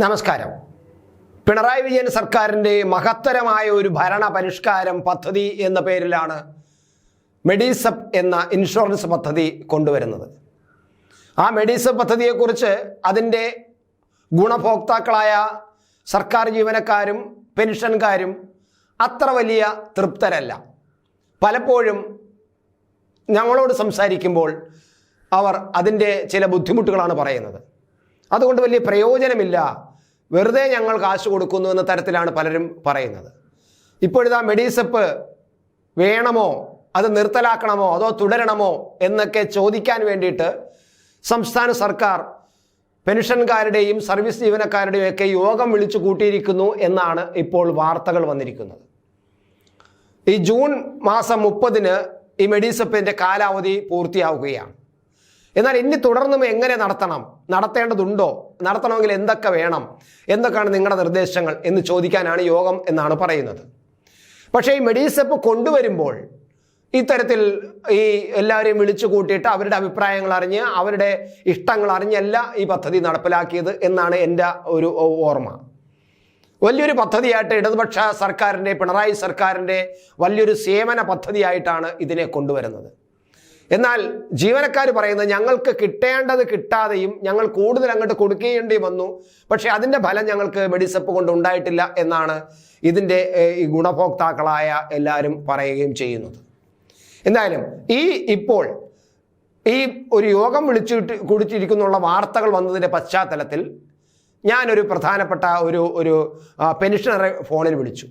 നമസ്കാരം. പിണറായി വിജയൻ സർക്കാരിന്റെ മഹത്തരമായ ഒരു ഭരണ പരിഷ്കാരം പദ്ധതി എന്ന പേരിലാണ് മെഡിസപ്പ് എന്ന ഇൻഷുറൻസ് പദ്ധതി കൊണ്ടുവരുന്നത്. ആ മെഡിസപ്പ് പദ്ധതിയെക്കുറിച്ച് അതിന്റെ ഗുണഭോക്താക്കളായ സർക്കാർ ജീവനക്കാരും പെൻഷൻകാരും അത്ര വലിയ തൃപ്തരല്ല. പലപ്പോഴും ഞങ്ങളോട് സംസാരിക്കുമ്പോൾ അവർ അതിന്റെ ചില ബുദ്ധിമുട്ടുകളാണ് പറയുന്നത്. അതുകൊണ്ട് വലിയ പ്രയോജനമില്ല. വെറുതെ ഞങ്ങൾ കാശ് കൊടുക്കുന്നു എന്ന തരത്തിലാണ് പലരും പറയുന്നത്. ഇപ്പോഴിതാ മെഡീസപ്പ് വേണമോ? അത് നിർത്തലാക്കണമോ? അതോ തുടരണമോ? എന്നൊക്കെ ചോദിക്കാൻ വേണ്ടിയിട്ട് സംസ്ഥാന സർക്കാർ പെൻഷൻകാരുടെയും സർവീസ് ജീവനക്കാരുടെയും ഒക്കെ യോഗം വിളിച്ചു കൂട്ടിയിരിക്കുന്നു എന്നാണ് ഇപ്പോൾ വാർത്തകൾ വന്നിരിക്കുന്നത്. ഈ ജൂൺ മാസം മുപ്പതിന് ഈ മെഡിസപ്പിന്റെ കാലാവധി പൂർത്തിയാവുകയാണ്. എന്നാൽ ഇനി തുടർന്നും എങ്ങനെ നടത്തണം? നടത്തേണ്ടതുണ്ടോ? നടത്തണമെങ്കിൽ എന്തൊക്കെ വേണം? എന്തൊക്കെയാണ് നിങ്ങളുടെ നിർദ്ദേശങ്ങൾ എന്ന് ചോദിക്കാനാണ് യോഗം എന്നാണ് പറയുന്നത്. പക്ഷേ ഈ മെഡീസെപ്പ് കൊണ്ടുവരുമ്പോൾ ഇത്തരത്തിൽ ഈ എല്ലാവരെയും വിളിച്ചു കൂട്ടിയിട്ട് അവരുടെ അഭിപ്രായങ്ങൾ അറിഞ്ഞ് അവരുടെ ഇഷ്ടങ്ങൾ അറിഞ്ഞല്ല ഈ പദ്ധതി നടപ്പിലാക്കിയത് എന്നാണ് എന്റെ ഒരു ഓർമ്മ. വലിയൊരു പദ്ധതിയായിട്ട് ഇടതുപക്ഷ സർക്കാരിന്റെ പിണറായി സർക്കാരിന്റെ വലിയൊരു സേവന പദ്ധതിയായിട്ടാണ് ഇതിനെ കൊണ്ടുവരുന്നത്. എന്നാൽ ജീവനക്കാർ പറയുന്നത് ഞങ്ങൾക്ക് കിട്ടേണ്ടത് കിട്ടാതെയും ഞങ്ങൾ കൂടുതൽ അങ്ങോട്ട് കൊടുക്കേണ്ടി വന്നു. പക്ഷേ അതിന്റെ ഫലം ഞങ്ങൾക്ക് മെഡിസപ്പ് കൊണ്ട് ഉണ്ടായിട്ടില്ല എന്നാണ് ഇതിന്റെ ഈ ഗുണഭോക്താക്കളായ എല്ലാവരും പറയുകയും ചെയ്യുന്നത്. എന്തായാലും ഈ ഇപ്പോൾ ഈ ഒരു യോഗം വിളിച്ചിട്ട് കുടിച്ചിരിക്കുന്നുള്ള വാർത്തകൾ വന്നതിന്റെ പശ്ചാത്തലത്തിൽ ഞാനൊരു പ്രധാനപ്പെട്ട ഒരു ഒരു പെൻഷനറെ ഫോണിൽ വിളിച്ചു.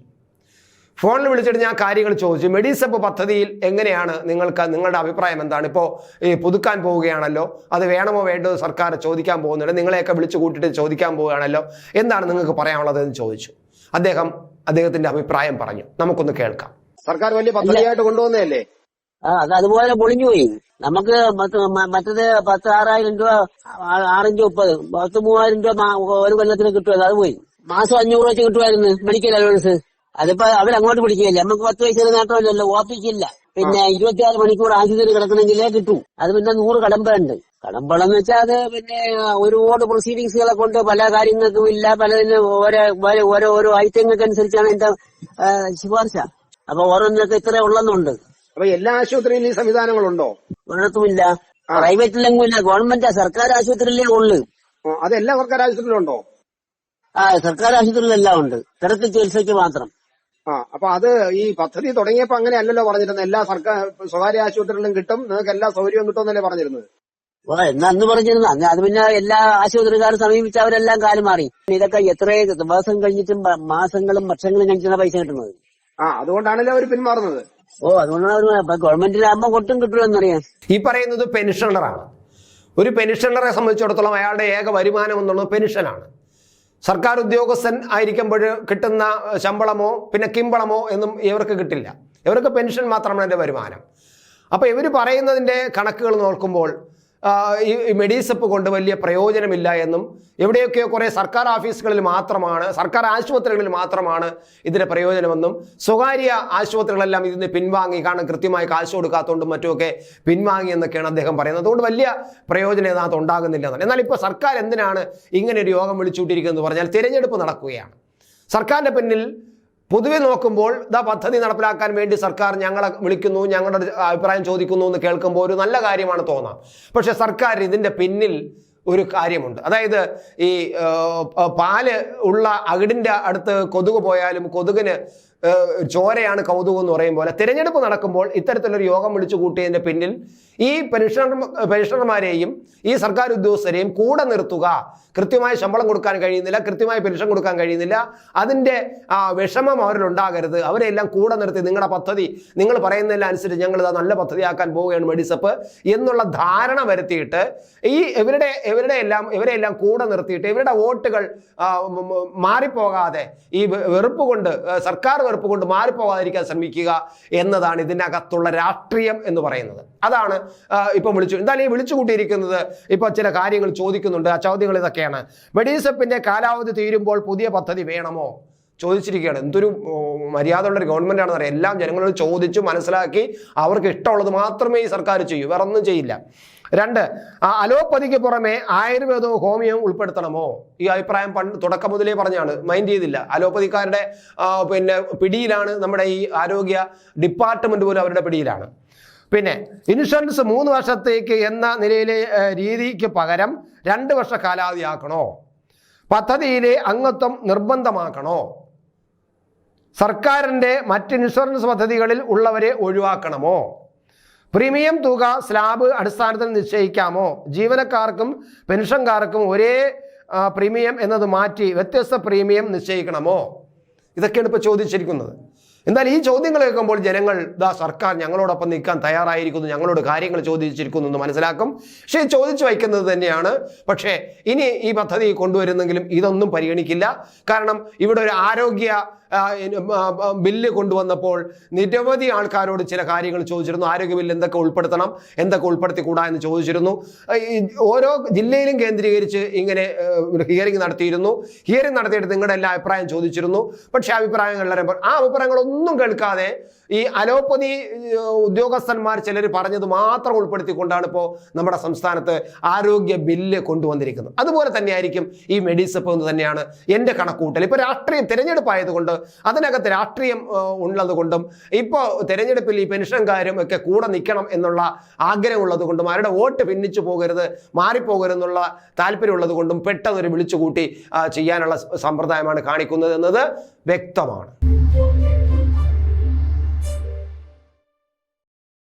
ഫോണിൽ വിളിച്ചിട്ട് ഞാൻ കാര്യങ്ങൾ ചോദിച്ചു. മെഡിസപ്പ് പദ്ധതിയിൽ എങ്ങനെയാണ് നിങ്ങൾക്ക് നിങ്ങളുടെ അഭിപ്രായം എന്താണ്? ഇപ്പോൾ ഈ പുതുക്കാൻ പോവുകയാണല്ലോ. അത് വേണമോ വേണ്ടോ സർക്കാർ ചോദിക്കാൻ പോകുന്നുണ്ട്. നിങ്ങളെയൊക്കെ വിളിച്ചു കൂട്ടിയിട്ട് ചോദിക്കാൻ പോവുകയാണല്ലോ. എന്താണ് നിങ്ങൾക്ക് പറയാനുള്ളത് എന്ന് ചോദിച്ചു. അദ്ദേഹം അദ്ദേഹത്തിന്റെ അഭിപ്രായം പറഞ്ഞു. നമുക്കൊന്ന് കേൾക്കാം. സർക്കാർ വലിയ പദ്ധതിയായിട്ട് കൊണ്ടുവന്നതല്ലേ? ആ അത് അതുപോലെ പൊളിഞ്ഞു പോയി. നമുക്ക് മറ്റത് പത്ത് ആറായിരം രൂപ ആറിഞ്ച് മുപ്പത് പത്ത് മൂവായിരം രൂപ ഒരു കൊല്ലത്തിന് കിട്ടുമല്ലോ അത് പോയി. മാസം അഞ്ഞൂറ് വെച്ച് കിട്ടുമായിരുന്നു മെഡിക്കൽ അലവൻസ്. അതിപ്പോ അവരങ്ങോട്ട് പിടിക്കുകയില്ല. നമുക്ക് പത്ത് പൈസ നേട്ടമില്ലല്ലോ. ഓപ്പിക്കില്ല പിന്നെ ഇരുപത്തിയാറ് മണിക്കൂർ ആശുപത്രി കിടക്കണമെങ്കിലേ കിട്ടൂ. അത് പിന്നെ നൂറ് കടമ്പുണ്ട് കടമ്പളം എന്ന് വെച്ചാൽ അത് പിന്നെ ഒരുപാട് പ്രൊസീഡിങ്സുകളെ കൊണ്ട് പല കാര്യങ്ങൾക്കും ഇല്ല. പലതിന് ഓരോ ഓരോ ഓരോ ഐറ്റങ്ങൾക്ക് അനുസരിച്ചാണ് എന്റെ ശുപാർശ. അപ്പൊ ഓരോന്നൊക്കെ ഇത്ര ഉള്ളെന്നുണ്ട്. അപ്പൊ എല്ലാ ആശുപത്രിയിലും ഈ സംവിധാനങ്ങളുണ്ടോ? ഒരിടത്തുമില്ല. പ്രൈവറ്റിലെങ്കിലും ഇല്ല ഗവൺമെന്റ് സർക്കാർ ആശുപത്രിയിലേ ഉള്ളു. അതെല്ലാ സർക്കാർ ആശുപത്രിയിലുണ്ടോ? ആ സർക്കാർ ആശുപത്രിയിലെല്ലാം ഉണ്ട്. തിരക്ക് ചികിത്സയ്ക്ക് മാത്രം. ആ അപ്പൊ അത് ഈ പദ്ധതി തുടങ്ങിയപ്പോ അങ്ങനെ അല്ലല്ലോ പറഞ്ഞിരുന്നത്. എല്ലാ സർക്കാർ സ്വകാര്യ ആശുപത്രികളിലും കിട്ടും. നിങ്ങൾക്ക് എല്ലാ സൗകര്യവും കിട്ടുമെന്നല്ലേ പറഞ്ഞിരുന്നത്? ഓ എന്നാ അന്ന് പറഞ്ഞിരുന്നു. അന്ന് അത് പിന്നെ എല്ലാ ആശുപത്രിക്കാരും സമീപിച്ച അവരെല്ലാം കാലം മാറി. ഇതൊക്കെ എത്ര ദിവസം കഴിഞ്ഞിട്ടും മാസങ്ങളും വർഷങ്ങളും കഴിഞ്ഞിട്ടാണ് പൈസ കിട്ടുന്നത്. ആ അതുകൊണ്ടാണല്ലോ അവർ പിന്മാറുന്നത്. ഓ അതുകൊണ്ടാണ് അവർ ഗവൺമെന്റിലാകുമ്പോ ഒട്ടും കിട്ടുമെന്നറിയാം ഈ പറയുന്നത് പെൻഷനറാണ്. ഒരു പെൻഷനറെ സംബന്ധിച്ചിടത്തോളം അയാളുടെ ഏക വരുമാനം എന്നുള്ളത് പെൻഷനാണ്. സർക്കാർ ഉദ്യോഗസ്ഥൻ ആയിരിക്കുമ്പോൾ കിട്ടുന്ന ശമ്പളമോ പിന്നെ കിമ്പളമോ എന്നും ഇവർക്ക് കിട്ടില്ല. ഇവർക്ക് പെൻഷൻ മാത്രമാണ് എന്റെ വരുമാനം. അപ്പോൾ ഇവർ പറയുന്നതിന്റെ കണക്കുകൾ നോക്കുമ്പോൾ ഈ മെഡീസപ്പ് കൊണ്ട് വലിയ പ്രയോജനമില്ല എന്നും എവിടെയൊക്കെയോ കുറേ സർക്കാർ ഓഫീസുകളിൽ മാത്രമാണ് സർക്കാർ ആശുപത്രികളിൽ മാത്രമാണ് ഇതിന്റെ പ്രയോജനമെന്നും സ്വകാര്യ ആശുപത്രികളെല്ലാം ഇതിന് പിൻവാങ്ങി കാരണം കൃത്യമായി കാശ് കൊടുക്കാത്തതുകൊണ്ടും മറ്റുമൊക്കെ പിൻവാങ്ങി എന്നൊക്കെയാണ് അദ്ദേഹം പറയുന്നത്. അതുകൊണ്ട് വലിയ പ്രയോജനം ഇതിനകത്ത് ഉണ്ടാകുന്നില്ല എന്നാണ്. എന്നാൽ ഇപ്പോൾ സർക്കാർ എന്തിനാണ് ഇങ്ങനെ ഒരു യോഗം വിളിച്ചുകൊണ്ടിരിക്കുന്നത് പറഞ്ഞാൽ തിരഞ്ഞെടുപ്പ് നടക്കുകയാണ്. സർക്കാരിന്റെ പിന്നിൽ പൊതുവെ നോക്കുമ്പോൾ ഇതാ പദ്ധതി നടപ്പിലാക്കാൻ വേണ്ടി സർക്കാർ ഞങ്ങളെ വിളിക്കുന്നു ഞങ്ങളുടെ അഭിപ്രായം ചോദിക്കുന്നു എന്ന് കേൾക്കുമ്പോൾ ഒരു നല്ല കാര്യമാണ് തോന്നാം. പക്ഷേ സർക്കാർ ഇതിന്റെ പിന്നിൽ ഒരു കാര്യമുണ്ട്. അതായത് ഈ പാൽ ഉള്ള അകിടിന്റെ അടുത്ത് കൊതുക് പോയാലും കൊതുകിന് ചോരയാണ് കൗതുകം എന്ന് പറയും പോലെ തിരഞ്ഞെടുപ്പ് നടക്കുമ്പോൾ ഇത്തരത്തിലൊരു യോഗം വിളിച്ചു കൂട്ടിയതിന്റെ പിന്നിൽ ഈ പെൻഷണർ പെൻഷണർമാരെയും ഈ സർക്കാർ ഉദ്യോഗസ്ഥരെയും കൂടെ നിർത്തുക. കൃത്യമായ ശമ്പളം കൊടുക്കാൻ കഴിയുന്നില്ല കൃത്യമായ പെൻഷൻ കൊടുക്കാൻ കഴിയുന്നില്ല. അതിന്റെ വിഷമം അവരിലുണ്ടാകരുത്. അവരെല്ലാം കൂടെ നിർത്തി നിങ്ങളുടെ പദ്ധതി നിങ്ങൾ പറയുന്നതിൽ അനുസരിച്ച് ഞങ്ങൾ ഇതാ നല്ല പദ്ധതിയാക്കാൻ പോവുകയാണ് മെഡിസപ്പ് എന്നുള്ള ധാരണ വരുത്തിയിട്ട് ഈ ഇവരുടെ ഇവരുടെ എല്ലാം ഇവരെ എല്ലാം കൂടെ നിർത്തിയിട്ട് ഇവരുടെ വോട്ടുകൾ മാറിപ്പോകാതെ ഈ വെറുപ്പ് കൊണ്ട് സർക്കാർ വെറുപ്പ് കൊണ്ട് മാറിപ്പോകാതിരിക്കാൻ ശ്രമിക്കുക എന്നതാണ് ഇതിനകത്തുള്ള രാഷ്ട്രീയം എന്ന് പറയുന്നത്. അതാണ് ഇപ്പം വിളിച്ചു. എന്തായാലും ഈ വിളിച്ചു കൂട്ടിയിരിക്കുന്നത് ഇപ്പോൾ ചില കാര്യങ്ങൾ ചോദിക്കുന്നുണ്ട്. ആ ചോദ്യങ്ങൾ ഇതൊക്കെയാണ്. മെഡിസപ്പിന്റെ കാലാവധി തീരുമ്പോൾ പുതിയ പദ്ധതി വേണമോ? ചോദിച്ചിരിക്കുകയാണ്. എന്തൊരു മര്യാദ ഒരു ഗവൺമെന്റ് ആണെന്ന് പറയാം എല്ലാം ജനങ്ങളോട് ചോദിച്ചു മനസ്സിലാക്കി അവർക്ക് ഇഷ്ടമുള്ളത് മാത്രമേ ഈ സർക്കാർ ചെയ്യൂ. വേറെ ഒന്നും ചെയ്യില്ല. രണ്ട് ആ അലോപ്പതിക്ക് പുറമെ ആയുർവേദവും ഹോമിയോവും ഉൾപ്പെടുത്തണമോ? ഈ അഭിപ്രായം പണ്ട് തുടക്കം മുതലേ പറഞ്ഞാണ്. മൈൻഡ് ചെയ്തില്ല. അലോപ്പതിക്കാരുടെ പിന്നെ പിടിയിലാണ് നമ്മുടെ ഈ ആരോഗ്യ ഡിപ്പാർട്ട്മെന്റ് പോലും അവരുടെ പിടിയിലാണ്. പിന്നെ ഇൻഷുറൻസ് മൂന്ന് വർഷത്തേക്ക് എന്ന നിലയിലെ രീതിക്ക് പകരം രണ്ട് വർഷ കാലാവധിയാക്കണോ? പദ്ധതിയിലെ അംഗത്വം നിർബന്ധമാക്കണോ? സർക്കാരിന്റെ മറ്റ് ഇൻഷുറൻസ് പദ്ധതികളിൽ ഉള്ളവരെ ഒഴിവാക്കണമോ? പ്രീമിയം തുക സ്ലാബ് അടിസ്ഥാനത്തിൽ നിശ്ചയിക്കാമോ? ജീവനക്കാർക്കും പെൻഷൻകാർക്കും ഒരേ പ്രീമിയം എന്നത് മാറ്റി വ്യത്യസ്ത പ്രീമിയം നിശ്ചയിക്കണമോ? ഇതൊക്കെയാണ് ഇപ്പോൾ ചോദിച്ചിരിക്കുന്നത്. എന്നാൽ ഈ ചോദ്യങ്ങൾ കേൾക്കുമ്പോൾ ജനങ്ങൾ ദാ സർക്കാർ ഞങ്ങളോടൊപ്പം നിൽക്കാൻ തയ്യാറായിരിക്കുന്നു ഞങ്ങളോട് കാര്യങ്ങൾ ചോദിച്ചിരിക്കുന്നു എന്ന് മനസ്സിലാക്കും. പക്ഷേ ചോദിച്ചു വയ്ക്കുന്നത് തന്നെയാണ്. പക്ഷേ ഇനി ഈ പദ്ധതി കൊണ്ടുവരുന്നെങ്കിലും ഇതൊന്നും പരിഗണിക്കില്ല. കാരണം ഇവിടെ ഒരു ആരോഗ്യ ബില്ല് കൊണ്ടുവന്നപ്പോൾ നിരവധി ആൾക്കാരോട് ചില കാര്യങ്ങൾ ചോദിച്ചിരുന്നു. ആരോഗ്യ ബില്ല് എന്തൊക്കെ ഉൾപ്പെടുത്തണം എന്തൊക്കെ ഉൾപ്പെടുത്തിക്കൂടാ എന്ന് ചോദിച്ചിരുന്നു. ഓരോ ജില്ലയിലും കേന്ദ്രീകരിച്ച് ഇങ്ങനെ ഹിയറിംഗ് നടത്തിയിരുന്നു. ഹിയറിംഗ് നടത്തിയിട്ട് നിങ്ങളുടെ എല്ലാ അഭിപ്രായം ചോദിച്ചിരുന്നു. പക്ഷേ അഭിപ്രായങ്ങളിലെ ആ അഭിപ്രായങ്ങളൊന്നും കേൾക്കാതെ ഈ അലോപ്പതി ഉദ്യോഗസ്ഥന്മാർ ചിലർ പറഞ്ഞത് മാത്രം ഉൾപ്പെടുത്തിക്കൊണ്ടാണ് ഇപ്പോൾ നമ്മുടെ സംസ്ഥാനത്ത് ആരോഗ്യ ബില്ല് കൊണ്ടുവന്നിരിക്കുന്നത്. അതുപോലെ തന്നെയായിരിക്കും ഈ മെഡിസപ്പ് എന്ന് തന്നെയാണ് എന്റെ കണക്കൂട്ടൽ ഇപ്പോൾ രാഷ്ട്രീയം തിരഞ്ഞെടുപ്പായതുകൊണ്ട് അതിനകത്ത് രാഷ്ട്രീയം ഉള്ളത് കൊണ്ടും ഇപ്പോൾ തെരഞ്ഞെടുപ്പിൽ ഈ പെൻഷൻകാരും ഒക്കെ കൂടെ നിൽക്കണം എന്നുള്ള ആഗ്രഹമുള്ളത് കൊണ്ടും അവരുടെ വോട്ട് ഭിന്നിച്ചു പോകരുത് മാറിപ്പോകരുതെന്നുള്ള താല്പര്യമുള്ളത് കൊണ്ടും പെട്ടെന്ന് ഒരു വിളിച്ചുകൂട്ടി ചെയ്യാനുള്ള സമ്പ്രദായമാണ് കാണിക്കുന്നത് എന്നത് വ്യക്തമാണ്.